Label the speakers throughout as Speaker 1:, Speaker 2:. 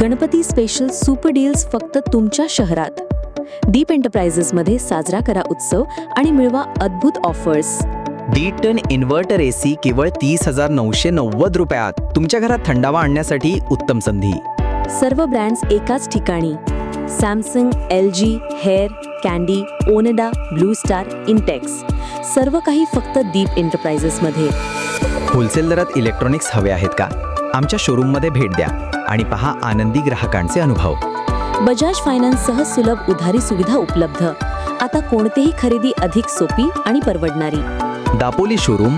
Speaker 1: Ganpati special super deals फक्त तुमच्या शहरात. दीप एंटरप्राइजेसमध्ये साजरा करा उत्सव आणि मिळवा अद्भुत offers
Speaker 2: D ton inverter AC केवळ तीस हजार नऊशे नव्वद रुपयात. तुमच्या घरात थंडावा आणण्यासाठी उत्तम संधी.
Speaker 1: सर्व ब्रँड्स एकाच ठिकाणी. Samsung L G Haier Candy Onida Blue Star Intex सर्व काही फक्त दीप एंटरप्राइजेसमध्ये
Speaker 2: होलसेल दरात इलेक्ट्रॉनिक्स हवे आहेत का? आमच्या शोरूममध्ये भेट द्या आणि पहा आनंदी ग्राहकांचे अनुभव.
Speaker 1: बजाज फायनान्ससह सुलभ उधारी सुविधा उपलब्ध. आता कोणतीही खरेदी अधिक सोपी आणि परवडणारी.
Speaker 2: Dapoli showroom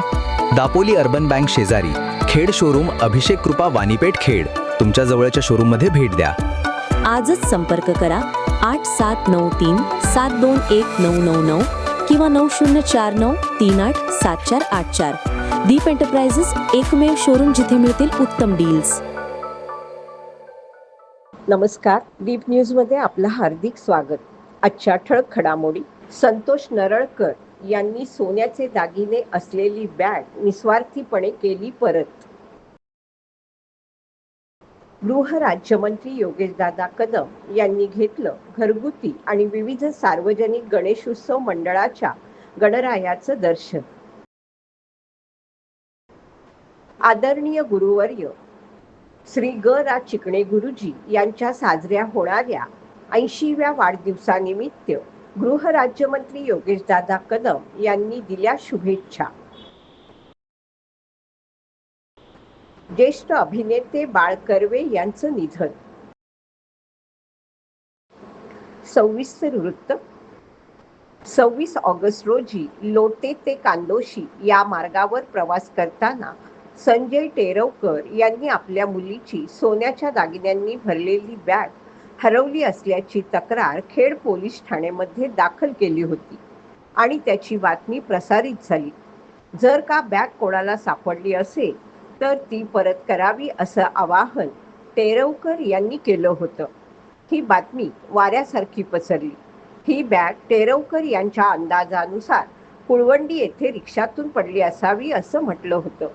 Speaker 2: Dapoli urban bank शेजारी खेड शोरूम अभिषेक कृपा वाणीपेठ खेड. तुमच्या जवळच्या शोरूममध्ये भेट द्या.
Speaker 1: आजच संपर्क करा आठ सात नऊ तीन सात दोन एक नऊ नऊ नऊ किंवा नऊ शून्य चार नऊ तीन आठ सात चार आठ चार. दीप एंटरप्राइजेस एकमेव शोरूम जिथे मिळतील उत्तम डील्स
Speaker 3: नमस्कार. दीप न्यूजमध्ये आपलं हार्दिक स्वागत. आजच्या ठळक घडामोडी. संतोष नरळकर यांनी सोन्याचे दागिने असलेली बॅग निस्वार्थीपणे केली परत. गृह राज्यमंत्री योगेशदादा कदम यांनी घेतलं घरगुती आणि विविध सार्वजनिक गणेशोत्सव मंडळाच्या गणरायाचं दर्शन. आदरणीय गुरुवर्य श्री ग रा चिकणे गुरुजी यांच्या साजऱ्या होणाऱ्या ऐंशीव्या वाढदिवसानिमित्त गृहराज्यमंत्री योगेशदादा कदम यांनी दिल्या शुभेच्छा. ज्येष्ठ अभिनेते बाळ कर्वे यांचं निधन. सविस्तर वृत्त. सव्वीस ऑगस्ट रोजी लोटे ते कांदोशी या मार्गावर प्रवास करताना संजय टेरवकर यांनी आपल्या मुलीची सोन्याच्या दागिन्यांनी भरलेली बॅग हरवली असल्याची तक्रार खेड पोलीस ठाण्यामध्ये दाखल केली होती आणि त्याची बातमी प्रसारित झाली. जर का बॅग कोणाला सापडली असेल तर ती परत करावी असं आवाहन टेरवकर यांनी केलं होतं. ही बातमी वाऱ्यासारखी पसरली. ही बॅग टेरवकर यांच्या अंदाजानुसार कुळवंडी येथे रिक्षातून पडली असावी असं म्हटलं होतं.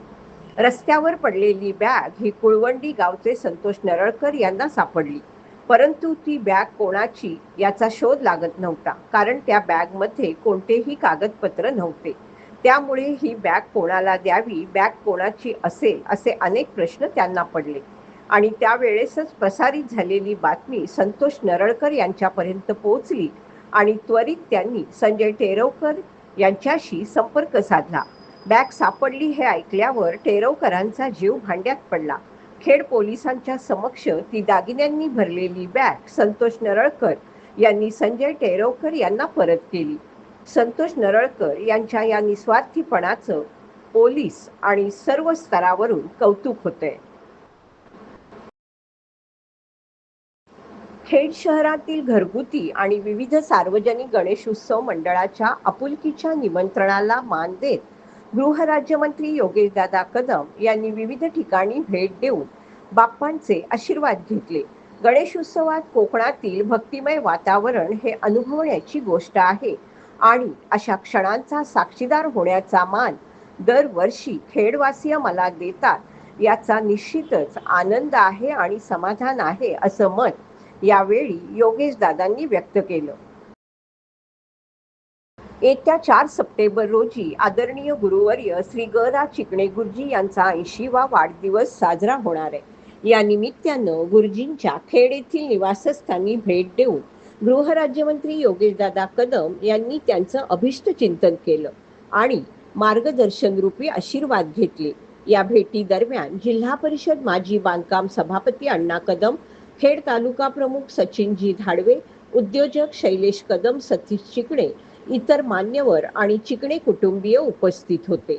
Speaker 3: रस्त्यावर पडलेली बॅग ही कुळवंडी गावचे संतोष नरळकर यांना सापडली. परंतु ती बॅग कोणाची याचा शोध लागत नव्हता कारण त्या बॅगमध्ये कोणतेही कागदपत्र नव्हते. त्यामुळे ही बॅग कोणाला द्यावी बॅग कोणाची असेल असे अनेक प्रश्न त्यांना पडले. आणि त्यावेळेसच प्रसारित झालेली बातमी संतोष नरळकर यांच्यापर्यंत पोहोचली आणि त्वरित त्यांनी संजय टेरवकर यांच्याशी संपर्क साधला. बॅग सापडली हे ऐकल्यावर टेरवकरांचा जीव भांड्यात पडला. खेड पोलिसांच्या समक्ष ती दागिन्यांनी भरलेली बॅग संतोष नरळकर यांनी संजय टेरवकर यांना परत केली. संतोष नरळकर यांच्या या निस्वार्थीपणाचं पोलीस आणि सर्व स्तरावरून कौतुक होते खेड शहरातील घरगुती आणि विविध सार्वजनिक गणेशोत्सव मंडळाच्या आपुलकीच्या निमंत्रणाला मान देत गृहराज्यमंत्री योगेशदादा कदम यांनी विविध ठिकाणी भेट देऊन बाप्पांचे आशीर्वाद घेतले. गणेशोत्सवात कोकणातील भक्तिमय वातावरण हे अनुभवण्याची गोष्ट आहे आणि अशा क्षणांचा साक्षीदार होण्याचा मान दरवर्षी खेडवासीय मला देतात याचा निश्चितच आनंद आहे आणि समाधान आहे असं मत यावेळी योगेश दादांनी व्यक्त केलं. येत्या चार सप्टेंबर रोजी आदरणीय गुरुवर्य श्री ग रा चिकणे गुरुजी यांचा ऐंशीवा वाढदिवस साजरा होणार आहे. या निमित्तानं गुरुजींच्या खेड येथील निवासस्थानी भेट देऊन गृहराज्यमंत्री योगेशदादा कदम यांनी त्यांचं अभिष्ट चिंतन केलं आणि मार्गदर्शन रूपी आशीर्वाद घेतले. या भेटी दरम्यान जिल्हा परिषद माजी बांधकाम सभापती अण्णा कदम खेड तालुका प्रमुख सचिनजी धाडवे उद्योजक शैलेश कदम सतीश चिकणे इतर मान्यवर आणि चिकणे कुटुंबीय उपस्थित होते.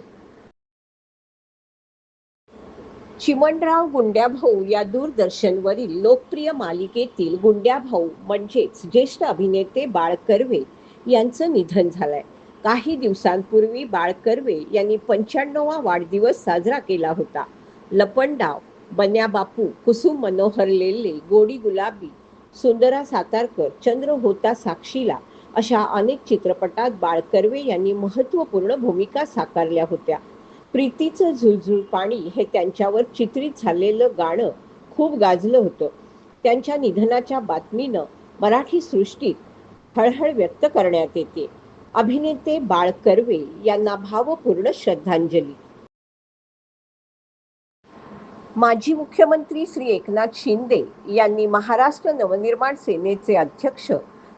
Speaker 3: चिमणराव गुंड्याभाऊ या दूरदर्शनवरील लोकप्रिय मालिकेतील गुंड्याभाऊ म्हणजेच ज्येष्ठ अभिनेते बाळ कर्वे यांचं निधन झालंय. काही दिवसांपूर्वी बाळ कर्वे यांनी पंच्याण्णवा वाढदिवस साजरा केला होता. लपंडाव बन्या बापू कुसुम मनोहर लेले गोडी गुलाबी सुंदरा सातारकर चंद्र होता साक्षीला अशा अनेक चित्रपटात बाळ कर्वे यांनी महत्त्वपूर्ण भूमिका साकारल्या होत्या. प्रीतीचं झुळझुळ पाणी हे त्यांच्यावर चित्रित झालेलं गाणं खूप गाजलं होतं. त्यांच्या निधनाच्या बातमीनं मराठी सृष्टीत हळहळ व्यक्त करण्यात येते. अभिनेते बाळ कर्वे यांना भावपूर्ण श्रद्धांजली. माजी मुख्यमंत्री श्री एकनाथ शिंदे यांनी महाराष्ट्र नवनिर्माण सेनेचे अध्यक्ष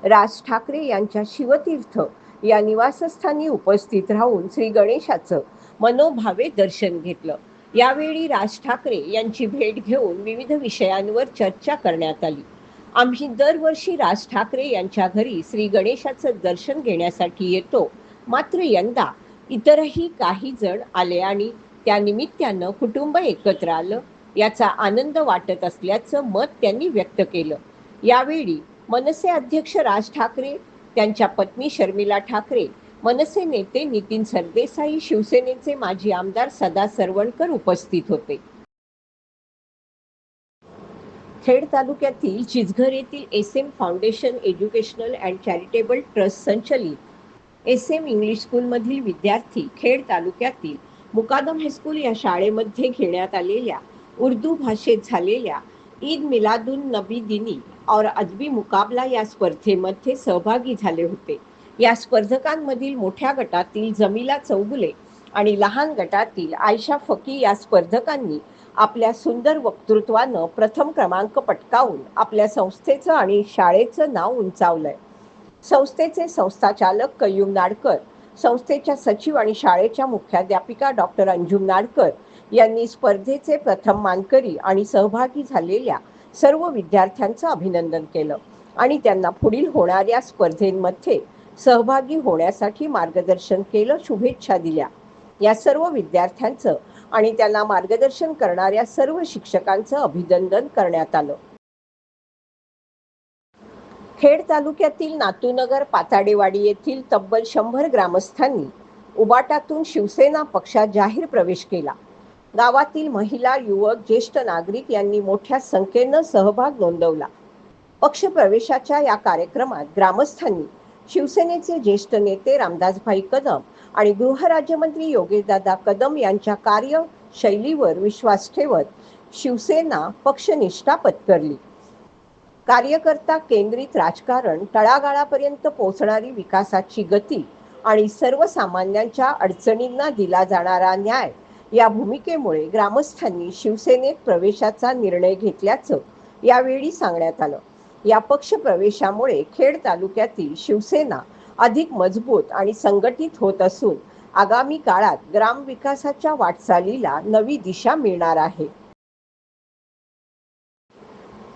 Speaker 3: राज ठाकरे यांच्या शिवतीर्थ या निवासस्थानी उपस्थित राहून श्री गणेशाचं मनोभावे दर्शन घेतलं. यावेळी राज ठाकरे यांची भेट घेऊन विविध विषयांवर चर्चा करण्यात आली. आम्ही दरवर्षी राज ठाकरे यांच्या घरी श्री गणेशाचं दर्शन घेण्यासाठी येतो. मात्र यंदा इतरही काही जण आले आणि त्या निमित्तानं कुटुंब एकत्र आलं याचा आनंद वाटत असल्याचं मत त्यांनी व्यक्त केलं. यावेळी मनसे अध्यक्ष राज ठाकरे त्यांच्या पत्नी शर्मिला ठाकरे मनसे नेते नितीन सरदेसाई शिवसेनेचे माजी आमदार सदा सरवणकर उपस्थित होते. खेड तालुक्यातील चिचघर येथील S M foundation educational and charitable trust संचलित एस एम इंग्लिश स्कूलमधील विद्यार्थी खेड तालुक्यातील मुकादम हायस्कूल या शाळेमध्ये घेण्यात आलेल्या उर्दू भाषेत झालेल्या ईद मिलादुन नबी दिनी और अजबी मुकाबला या स्पर्धेमध्ये सहभागी झाले होते. या स्पर्धकांमधील मोठ्या गटातील जमीला चौगुले आणि लहान गटातील आयशा फकी या स्पर्धकांनी आपल्या सुंदर वक्तृत्वानं प्रथम क्रमांक पटकावून आपल्या संस्थेचं आणि शाळेचं नाव उंचावलंय. संस्थेचे संस्थाचालक कयुम नाडकर संस्थेच्या सचिव आणि शाळेच्या मुख्याध्यापिका डॉक्टर अंजुम नाडकर यांनी स्पर्धेचे प्रथम मानकरी आणि सहभागी झालेल्या सर्व विद्यार्थ्यांचं अभिनंदन केलं. आणि त्यांना पुढील होणाऱ्या स्पर्धेमध्ये सहभागी होण्यासाठी मार्गदर्शन केलं शुभेच्छा दिल्या. या सर्व विद्यार्थ्यांचं आणि त्यांना मार्गदर्शन करणाऱ्या सर्व शिक्षकांचं अभिनंदन करण्यात आलं. खेड तालुक्यातील नातूनगर पाताडेवाडी येथील तब्बल शंभर ग्रामस्थांनी उबाटातून शिवसेना पक्षात जाहीर प्रवेश केला. गावातील महिला युवक ज्येष्ठ नागरिक यांनी मोठ्या संख्येनं सहभाग नोंदवला. पक्ष प्रवेशाच्या या कार्यक्रमात ग्रामस्थांनी शिवसेनेचे ज्येष्ठ नेते रामदासभाई कदम आणि गृहराज्यमंत्री योगेशदादा कदम यांच्या कार्यशैलीवर विश्वास ठेवत शिवसेना पक्षनिष्ठा पत्करली. कार्यकर्ता केंद्रित राजकारण तळागाळापर्यंत पोहोचणारी विकासाची गती आणि सर्वसामान्यांच्या अडचणींना दिला जाणारा न्याय या भूमिकेमुळे ग्रामस्थांनी शिवसेनेत प्रवेशाचा निर्णय घेतल्याचं यावेळी सांगण्यात आलं. या पक्ष प्रवेशामुळे खेड तालुक्यातील शिवसेना अधिक मजबूत आणि संघटित होत असून आगामी काळात ग्रामविकासाच्या वाटचालीला नवी दिशा मिळणार आहे.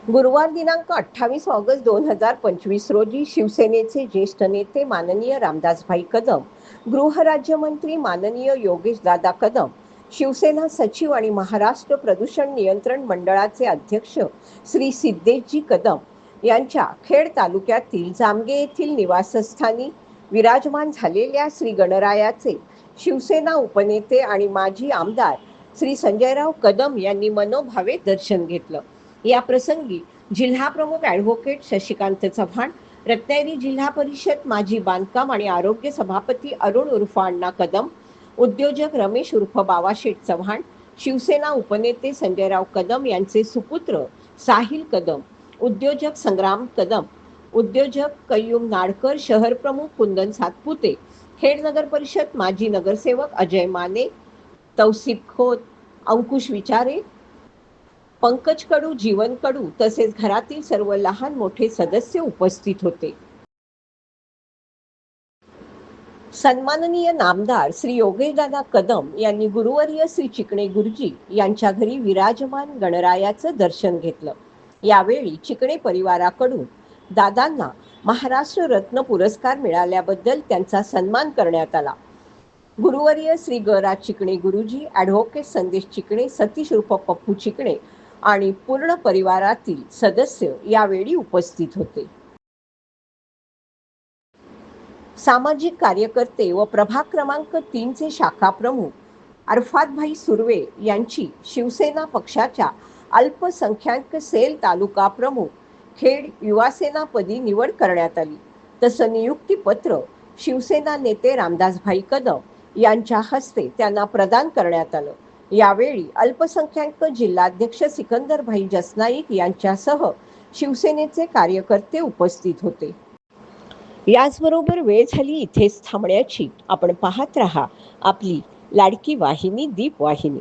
Speaker 3: गुरुवार दिनांक अठ्ठावीस ऑगस्ट दोन हजार पंचवीस रोजी शिवसेनेचे ज्येष्ठ नेते माननीय रामदासभाई कदम गृहराज्यमंत्री माननीय योगेशदादा कदम शिवसेना सचिव आणि महाराष्ट्र प्रदूषण नियंत्रण मंडळाचे अध्यक्ष श्री सिद्धेशजी कदम यांच्या खेड तालुक्यातील जामगे येथील निवासस्थानी विराजमान झालेल्या श्री गणरायाचे शिवसेना उपनेते आणि माजी आमदार श्री संजयराव कदम यांनी मनोभावे दर्शन घेतलं. या प्रसंगी जिल्हा प्रमुख ॲडव्होकेट शशिकांत चव्हाण रत्नागिरी जिल्हा परिषद माजी बांधकाम आणि आरोग्य सभापती अरुण उर्फ अण्णा कदम उद्योजक रमेश उर्फ बावाशेठ चव्हाण शिवसेना उपनेते संजयराव कदम यांचे सुपुत्र साहिल कदम उद्योजक संग्राम कदम उद्योजक कय्यूम नाडकर शहर प्रमुख कुंदन सातपुते खेड नगर परिषद माजी नगरसेवक अजय माने तौसिफ खोत अंकुश विचारे पंकज कडू जीवन कडू तसेच घरातील सर्व लहान मोठे सदस्य उपस्थित होते. सन्माननीय नामदार श्री योगेशदादा कदम यांनी गुरुवर्य श्री चिकणे गुरुजी यांच्या घरी विराजमान गणरायाचं दर्शन घेतलं. यावेळी चिकणे परिवाराकडून दादांना महाराष्ट्र रत्न पुरस्कार मिळाल्याबद्दल त्यांचा सन्मान करण्यात आला. गुरुवर्य श्री गराज चिकणे गुरुजी ॲडव्होकेट संदेश चिकणे सतीश रूप पप्पू चिकणे आणि पूर्ण परिवारातील सदस्य यावेळी उपस्थित होते. सामाजिक कार्यकर्ते व प्रभाग क्रमांक तीनचे शाखा प्रमुख अरफातभाई सुर्वे यांची शिवसेना पक्षाच्या अल्पसंख्याक सेल तालुका प्रमुख खेड युवासेनापदी निवड करण्यात आली. तसं नियुक्तीपत्र शिवसेना नेते रामदासभाई कदम यांच्या हस्ते त्यांना प्रदान करण्यात आलं. यावेळी अल्पसंख्याक जिल्हाध्यक्ष सिकंदरभाई जसनाईक यांच्यासह शिवसेनेचे कार्यकर्ते उपस्थित होते. याचबरोबर वेळ झाली इथेच थांबण्याची. आपण पाहत रहा आपली लाडकी वाहिनी दीप वाहिनी.